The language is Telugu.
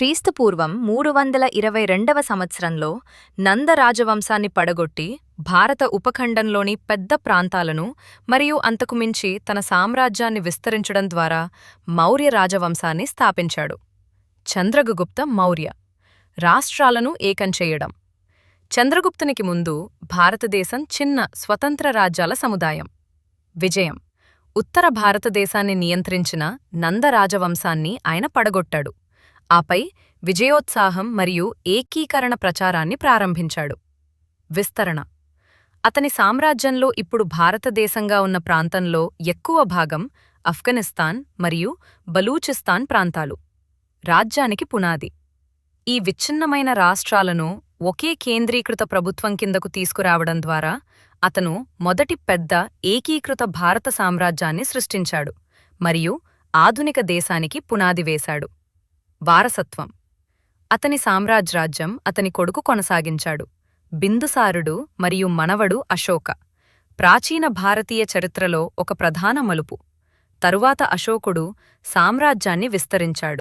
క్రీస్తుపూర్వం మూడు వందల ఇరవై రెండవ సంవత్సరంలో నంద రాజవంశాన్ని పడగొట్టి భారత ఉపఖండంలోని పెద్ద ప్రాంతాలను మరియు అంతకు మించి తన సామ్రాజ్యాన్ని విస్తరించడం ద్వారా మౌర్య రాజవంశాన్ని స్థాపించాడు. చంద్రగుగుప్త మౌర్య రాష్ట్రాలను ఏకం చేయడం. చంద్రగుప్తునికి ముందు భారతదేశం చిన్న స్వతంత్ర రాజ్యాల సముదాయం. విజయం. ఉత్తర భారతదేశాన్ని నియంత్రించిన నంద రాజవంశాన్ని ఆయన పడగొట్టాడు. ఆపై విజయోత్సాహం మరియు ఏకీకరణ ప్రచారాన్ని ప్రారంభించాడు. విస్తరణ. అతని సామ్రాజ్యంలో ఇప్పుడు భారతదేశంగా ఉన్న ప్రాంతంలో ఎక్కువ భాగం ఆఫ్ఘనిస్తాన్ మరియు బలూచిస్తాన్ ప్రాంతాలు. రాజ్యానికి పునాది. ఈ విచ్ఛిన్నమైన రాష్ట్రాలను ఒకే కేంద్రీకృత ప్రభుత్వం కిందకు తీసుకురావడం ద్వారా అతను మొదటి పెద్ద ఏకీకృత భారత సామ్రాజ్యాన్ని సృష్టించాడు మరియు ఆధునిక దేశానికి పునాది వేశాడు. వారసత్వం. అతని సామ్రాజ్రాజ్యం అతని కొడుకు కొనసాగించాడు. బిందుసారుడు మరియు మనవడు అశోక. ప్రాచీన భారతీయ చరిత్రలో ఒక ప్రధాన మలుపు. తరువాత అశోకుడు సామ్రాజ్యాన్ని విస్తరించాడు.